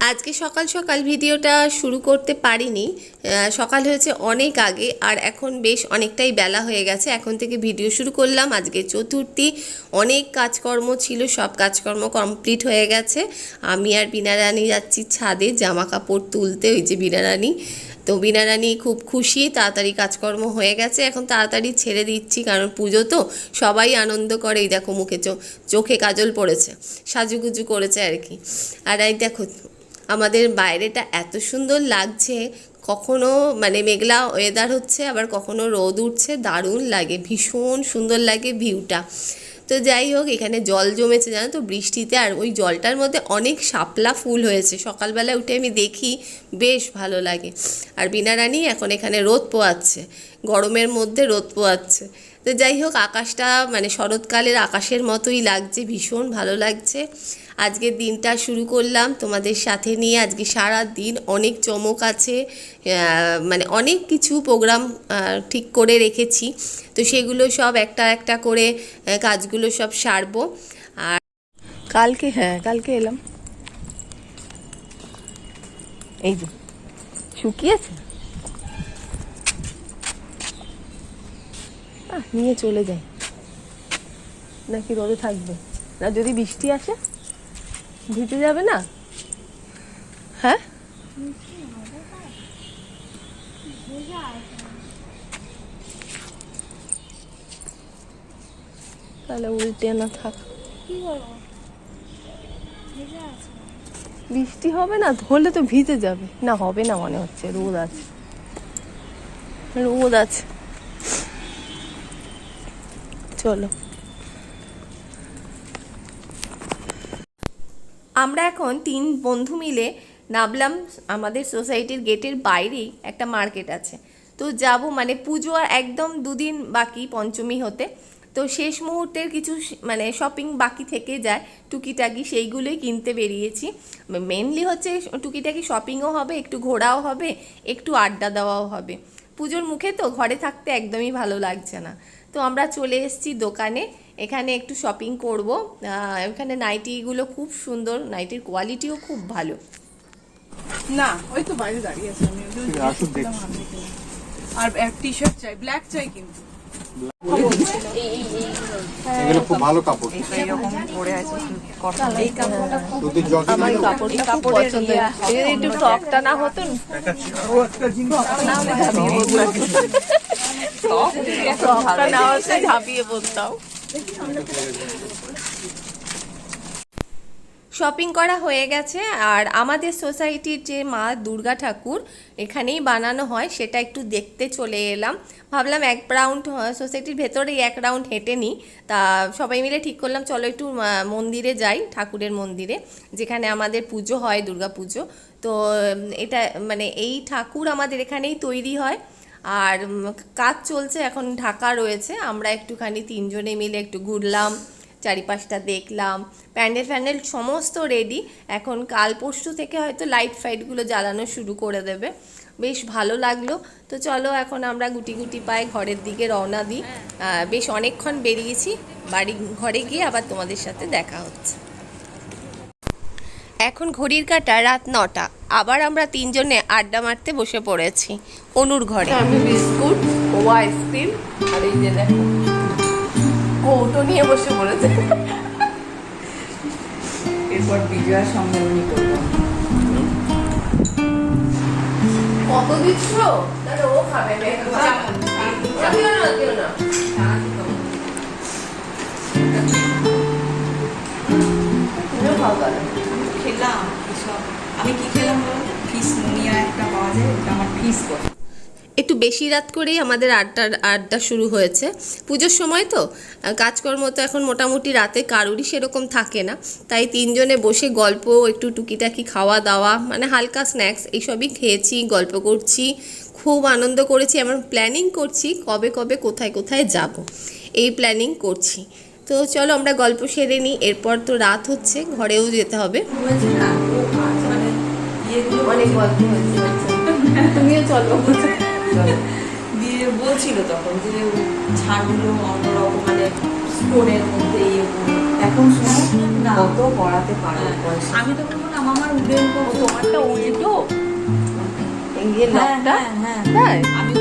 আজকে সকাল সকাল ভিডিওটা শুরু করতে পারিনি। সকাল হয়েছে অনেক আগে আর এখন বেশ অনেকটাই বেলা হয়ে গেছে। এখন থেকে ভিডিও শুরু করলাম। আজকে চতুর্থী। অনেক কাজকর্ম ছিল, সব কাজকর্ম কমপ্লিট হয়ে গেছে। আমি আর বিনা রানী যাচ্ছি ছাদে জামা কাপড় তুলতে, ওই যে বিনা রানী। তো বিনা রানী খুব খুশি, তাড়াতাড়ি কাজকর্ম হয়ে গেছে। এখন তাড়াতাড়ি ছেড়ে দিচ্ছি, কারণ পুজো তো সবাই আনন্দ করে। এই দেখো মুখে চোখে কাজল পড়েছে, সাজুগুজু করেছে আর কি। আর এই দেখো আমাদের বাইরেটা এত সুন্দর লাগছে, কখনো মানে মেঘলা ওয়েদার হচ্ছে, আবার কখনো রোদ উঠছে, দারুণ লাগে, ভীষণ সুন্দর লাগে ভিউটা তো যাই হোক, এখানে জল জমেছে, জানো তো? বৃষ্টিতে আর ওই জলটার মধ্যে অনেক শাপলা ফুল হয়েছে। সকালবেলা উঠে আমি দেখি, বেশ ভালো লাগে। আর বিনা রানী এখন এখানে রোদ পোয়াচ্ছে। গরমের মধ্যে রোদ পোয়াচ্ছে তো যাই হোক, আকাশটা মানে শরৎকালের আকাশের মতোই লাগছে, ভীষণ ভালো লাগছে। আজকের দিনটা শুরু করলাম তোমাদের সাথে নিয়ে। আজকে সারা দিন অনেক চমক আছে মানে অনেক কিছু প্রোগ্রাম ঠিক করে রেখেছি। তো সেগুলো সব একটা একটা করে কাজগুলো সব সারবো। আর কালকে হ্যাঁ কালকে এলাম। এই যে, শুকিয়েছে? আহ, নিয়ে চলে যাই। নাকি রোদে থাকবে? না যদি বৃষ্টি আসে ভিজে যাবে না? হ্যাঁ? তাহলে উল্টে না থাক। বৃষ্টি হবে না ধরলে তো ভিজে যাবে। না হবে না মনে হচ্ছে রোদ আছে। রোদ আছে। চলো। আমরা এখন তিন বন্ধু মিলে নামলাম আমাদের সোসাইটির গেটের বাইরেই একটা মার্কেট আছে। তো যাব মানে পুজো আর একদম দুদিন বাকি পঞ্চমী হতে। তো শেষ মুহূর্তের কিছু মানে শপিং বাকি থেকে যায়। টুকিটাকি সেইগুলোই কিনতে বেরিয়েছি। মেনলি হচ্ছে টুকিটাকি শপিংও হবে, একটু ঘোরাও হবে, একটু আড্ডা দেওয়াও হবে। পুজোর মুখে তো ঘরে থাকতে একদমই ভালো লাগছে না। তো আমরা চলে এসেছি দোকানে। এখানে একটু শপিং করব। এখানে নাইটিগুলো খুব সুন্দর। নাইটির কোয়ালিটিও খুব ভালো। না ওই তো বাইরে দাঁড়িয়ে আছে। আমি ওই যে আসুন দেখি। দেখলাম আমি দেখলাম। আর এক টি শার্ট চাই ব্ল্যাক চাই কিন্তু। এগুলো খুব ভালো কাপড়। এইরকম পরে আছে এই কাপড়টা যদি আমার কাপড়টা খুব পছন্দ। একটু ফ্রকটা না হতো না, ফ্রকটা না হতো ঝাঁপিয়ে পড়তাম শপিং করা হয়ে গেছে আর আমাদের সোসাইটির যে মা দুর্গা ঠাকুর এখানেই বানানো হয় সেটা একটু দেখতে চলে এলাম। ভাবলাম এক রাউন্ড সোসাইটির ভেতরেই এক রাউন্ড হেঁটে নিই। তা সবাই মিলে ঠিক করলাম চলো একটু মন্দিরে যাই ঠাকুরের মন্দিরে যেখানে আমাদের পুজো হয় দুর্গা পুজো। তো এটা মানে এই ঠাকুর আমাদের এখানেই তৈরি হয়। আর কাজ চলছে এখন ঢাকা রয়েছে। আমরা একটুখানি তিনজনে মিলে একটু ঘুরলাম, চারিপাশটা দেখলাম, প্যান্ডেল ফ্যান্ডেল সমস্ত রেডি এখন কাল পরশু থেকে হয়তো লাইট ফাইটগুলো জ্বালানো শুরু করে দেবে। বেশ ভালো লাগল। তো চলো এখন আমরা গুটি গুটি পায়ে ঘরের দিকে রওনা দিই। বেশ অনেকক্ষণ বেরিয়েছি, বাড়ি, ঘরে গিয়ে আবার তোমাদের সাথে দেখা হচ্ছে। এখন ঘড়ির কাটা রাত নটা। আবার আমরা তিনজনে আড্ডা মারতে বসে পড়েছি। অনুর ঘরে। আমি বিস্কুট, ও আইসক্রিম, আর এই যে দেখো, কৌটো নিয়ে বসে পড়েছে। এরপর বিজয়া সম্মেলনী করব কত দিচ্ছ? তাহলে ও খাবে না, দিও খেলাম আমি কি খেলাম ফিস একটা পাওয়া যায় আমার ফিস একটু বেশি রাত করেই আমাদের আড্ডার, আড্ডা শুরু হয়েছে। পুজোর সময় তো কাজকর্ম তো এখন মোটামুটি রাতে কারুরই সেরকম থাকে না। তাই তিনজনে বসে গল্প, একটু টুকিটাকি খাওয়া দাওয়া মানে হালকা স্ন্যাক্স এইসবই খেয়েছি, গল্প করছি। খুব আনন্দ করেছি, এমন প্ল্যানিং করছি কবে কবে কোথায় কোথায় যাব। এই প্ল্যানিং করছি। তো চলো আমরা গল্প সেরে নিই। এরপর তো রাত হচ্ছে ঘরেও যেতে হবে। মানে অনেক গল্প হয়েছে। তুমিও চলো। দিয়ে বলছিল তখন যে ছাড়গুলো অন্যরকম মানে স্টোনের মধ্যে ইয়ে এখন শুনো না কত পড়াতে পারো হ্যাঁ, আমি তো বলব না আমার উডেন তোমারটা উল্টো। এই যে হ্যাঁ লকটা হ্যাঁ হ্যাঁ। আমি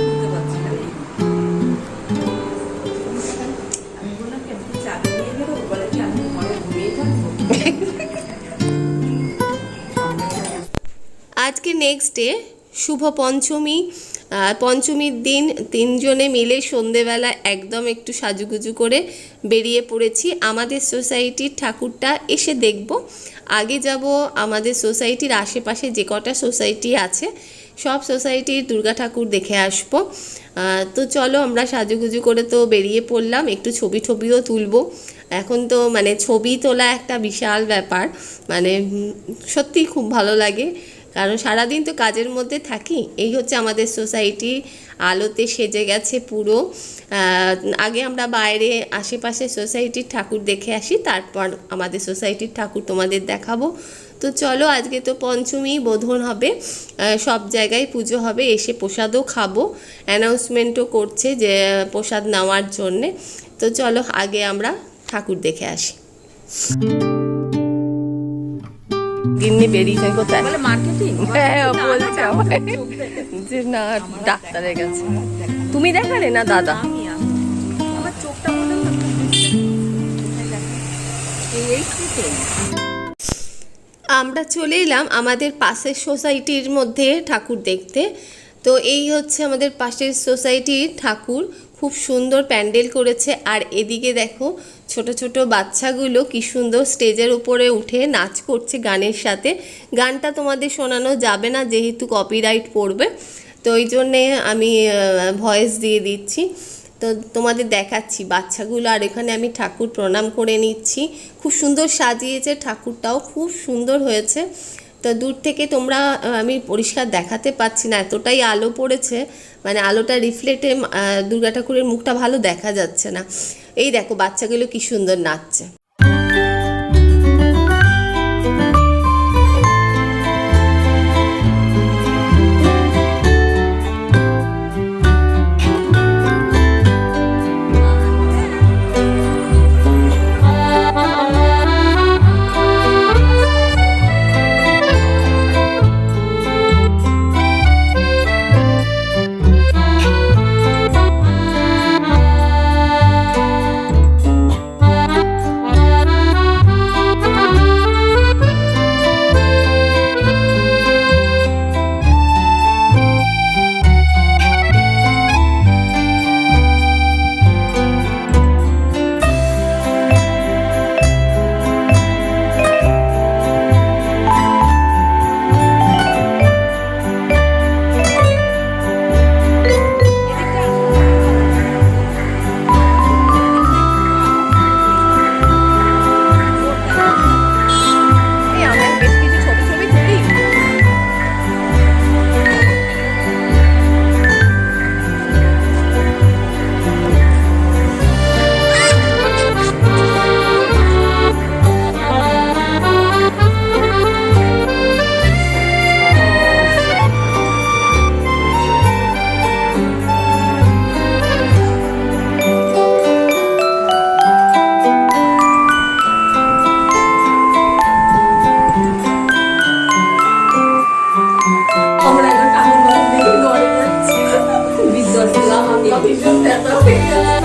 আজকে নেক্সট ডে শুভ পঞ্চমী পঞ্চমীর দিন তিনজনে মিলে সন্ধেবেলা একদম একটু সাজুগুজু করে বেরিয়ে পড়েছি। আমাদের সোসাইটির ঠাকুরটা এসে দেখব। আগে যাব আমাদের সোসাইটির আশেপাশে যে কটা সোসাইটি আছে সব সোসাইটির দুর্গা ঠাকুর দেখে আসব। তো চলো আমরা সাজুগুজু করে তো বেরিয়ে পড়লাম একটু ছবি টবিও তুলবো। এখন তো মানে ছবি তোলা একটা বিশাল ব্যাপার মানে উম, সত্যিই খুব ভালো লাগে। কারণ সারাদিন তো কাজের মধ্যে থাকি, এই হচ্ছে আমাদের সোসাইটি, আলোতে সেজে গেছে পুরো। আগে আমরা বাইরে আশেপাশে সোসাইটির ঠাকুর দেখে আসি, তারপর আমাদের সোসাইটির ঠাকুর তোমাদের দেখাবো। তো চলো, আজকে তো পঞ্চমী, বোধন হবে। সব জায়গায় পুজো হবে, এসে প্রসাদও খাব। অ্যানাউন্সমেন্টও করছে যে প্রসাদ নেওয়ার জন্যে। তো চলো, আগে আমরা ঠাকুর দেখে আসি। গিন্নি বেরিয়েছেন কোথায়? বলে মার্কেটিং হ্যাঁ বলছে যে না ডাক্তারের কাছে। তুমি দেখালে না দাদা? আমরা চলে এলাম আমাদের পাশের সোসাইটির মধ্যে ঠাকুর দেখতে। তো এই হচ্ছে আমাদের পাশের সোসাইটির ঠাকুর। খুব সুন্দর প্যান্ডেল করেছে। আর এদিকে দেখো ছোট ছোট বাচ্চাগুলো কি সুন্দর স্টেজের উপরে উঠে নাচ করছে গানের সাথে। গানটা তোমাদের শোনানো যাবে না, যেহেতু কপিরাইট পড়বে। তো ওই জন্যে আমি ভয়েস দিয়ে দিচ্ছি। তো তোমাদের দেখাচ্ছি বাচ্চাগুলো, আর এখানে আমি ঠাকুর প্রণাম করে নিচ্ছি। খুব সুন্দর সাজিয়েছে, ঠাকুরটাও খুব সুন্দর হয়েছে। তো দূর থেকে তোমরা আমি পরিষ্কার দেখাতে পাচ্ছি না, এতটাই আলো পড়েছে মানে আলোটা রিফ্লেটে দুর্গা ঠাকুরের মুখটা ভালো দেখা যাচ্ছে না। এই দেখো, বাচ্চাগুলো কি সুন্দর নাচছে। We just never pabigyan.